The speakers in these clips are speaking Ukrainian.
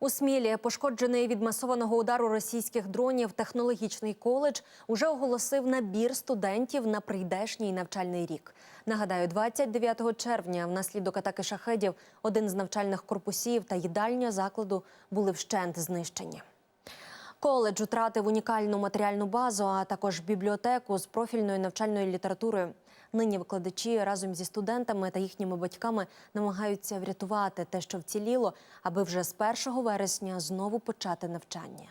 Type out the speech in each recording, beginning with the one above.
У Смілі пошкоджений від масованого удару російських дронів технологічний коледж уже оголосив набір студентів на прийдешній навчальний рік. Нагадаю, 29 червня внаслідок атаки шахедів один з навчальних корпусів та їдальня закладу були вщент знищені. Коледж втратив унікальну матеріальну базу, а також бібліотеку з профільною навчальною літературою. Нині викладачі разом зі студентами та їхніми батьками намагаються врятувати те, що вціліло, аби вже з 1 вересня знову почати навчання.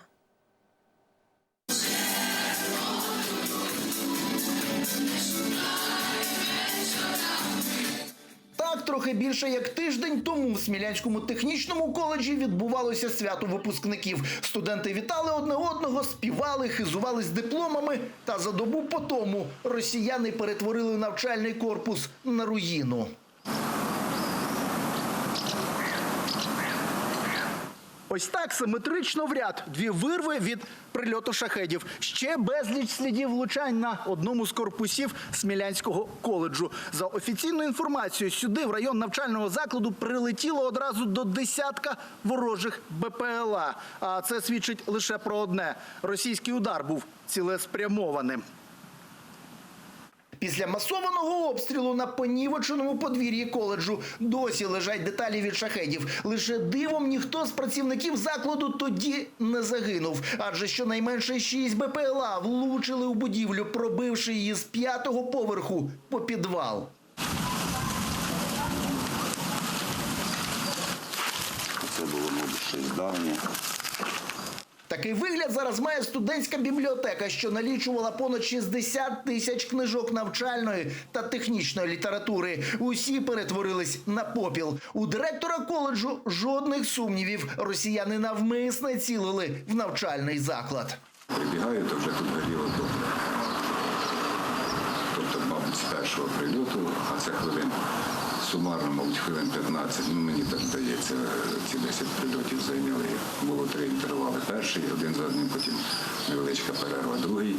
Трохи більше як тиждень тому в Смілянському технічному коледжі відбувалося свято випускників. Студенти вітали одне одного, співали, хизувались дипломами. Та за добу по тому росіяни перетворили навчальний корпус на руїну. Ось так симетрично в ряд дві вирви від прильоту шахедів. Ще безліч слідів влучань на одному з корпусів Смілянського коледжу. За офіційною інформацією, сюди в район навчального закладу прилетіло одразу до десятка ворожих БПЛА. А це свідчить лише про одне: російський удар був цілеспрямованим. Після масованого обстрілу на понівеченому подвір'ї коледжу досі лежать деталі від шахедів. Лише дивом ніхто з працівників закладу тоді не загинув, адже щонайменше шість БПЛА влучили у будівлю, пробивши її з п'ятого поверху по підвал. Це було, мабуть, щось давнє. Такий вигляд зараз має студентська бібліотека, що налічувала понад 60 тисяч книжок навчальної та технічної літератури. Усі перетворились на попіл. У директора коледжу жодних сумнівів. Росіяни навмисне цілили в навчальний заклад. Прибігаю, то вже тут горіло добре. Тобто, мабуть, з першого прильоту, а це хвилин сумарно, мабуть, хвилин 15. Ну, мені так здається, ці 10 прильотів зайняли. Було три інтервали. Перший, один за одним, потім невеличка перерва, другий,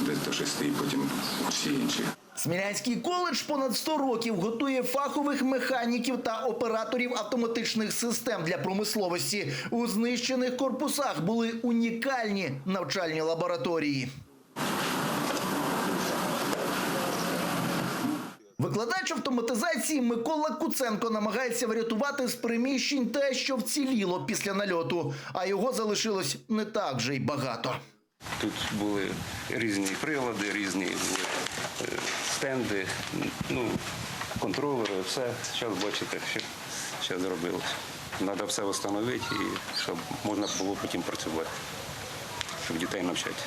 десь до шести, потім всі інші. Смілянський коледж понад 100 років готує фахових механіків та операторів автоматичних систем для промисловості. У знищених корпусах були унікальні навчальні лабораторії. Викладач автоматизації Микола Куценко намагається врятувати з приміщень те, що вціліло після нальоту, а його залишилось не так же й багато. Тут були різні прилади, різні е, стенди, ну, контролери, все. Зараз бачите, що зараз зробилось. Треба все встановити, і щоб можна було потім працювати, щоб дітей навчати.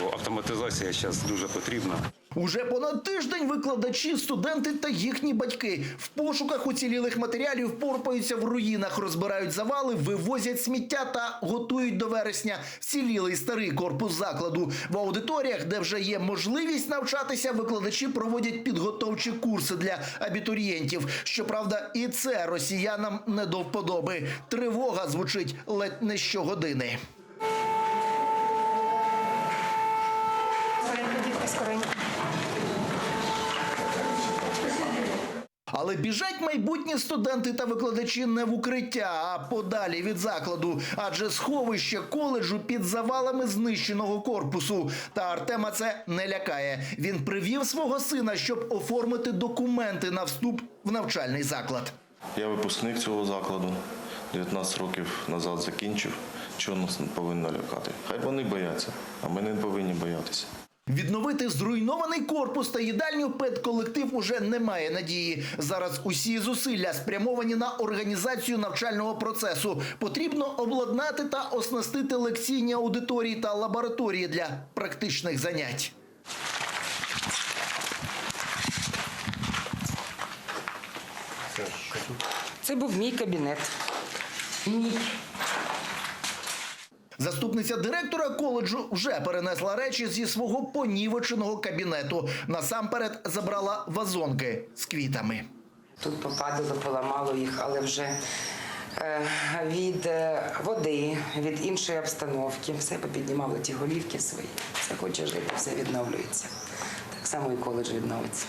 Бо автоматизація зараз дуже потрібна. Уже понад тиждень викладачі, студенти та їхні батьки в пошуках уцілілих матеріалів порпаються в руїнах, розбирають завали, вивозять сміття та готують до вересня вцілілий старий корпус закладу. В аудиторіях, де вже є можливість навчатися, викладачі проводять підготовчі курси для абітурієнтів. Щоправда, і це росіянам не до вподоби. Тривога звучить ледь не щогодини. Скоренько. Але біжать майбутні студенти та викладачі не в укриття, а подалі від закладу, адже сховище коледжу під завалами знищеного корпусу. Та Артема це не лякає. Він привів свого сина, щоб оформити документи на вступ в навчальний заклад. Я випускник цього закладу. 19 років назад закінчив. Чого нас повинно лякати? Хай вони бояться, а ми не повинні боятися. Відновити зруйнований корпус та їдальню педколектив уже немає надії. Зараз усі зусилля спрямовані на організацію навчального процесу. Потрібно обладнати та оснастити лекційні аудиторії та лабораторії для практичних занять. Це був мій кабінет. Мій. Заступниця директора коледжу вже перенесла речі зі свого понівеченого кабінету. Насамперед забрала вазонки з квітами. Тут попадало, поламало їх, але вже е, від е, води, від іншої обстановки, все попіднімали ті голівки свої. Все хоче жити, все відновлюється. Так само і коледж відновиться.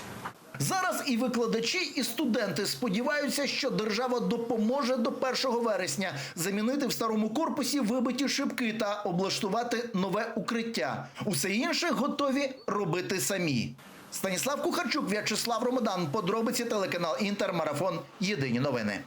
Зараз і викладачі, і студенти сподіваються, що держава допоможе до 1 вересня замінити в старому корпусі вибиті шибки та облаштувати нове укриття. Усе інше готові робити самі. Станіслав Кухарчук, В'ячеслав Ромадан. Подробиці телеканал Інтер. Марафон. Єдині новини.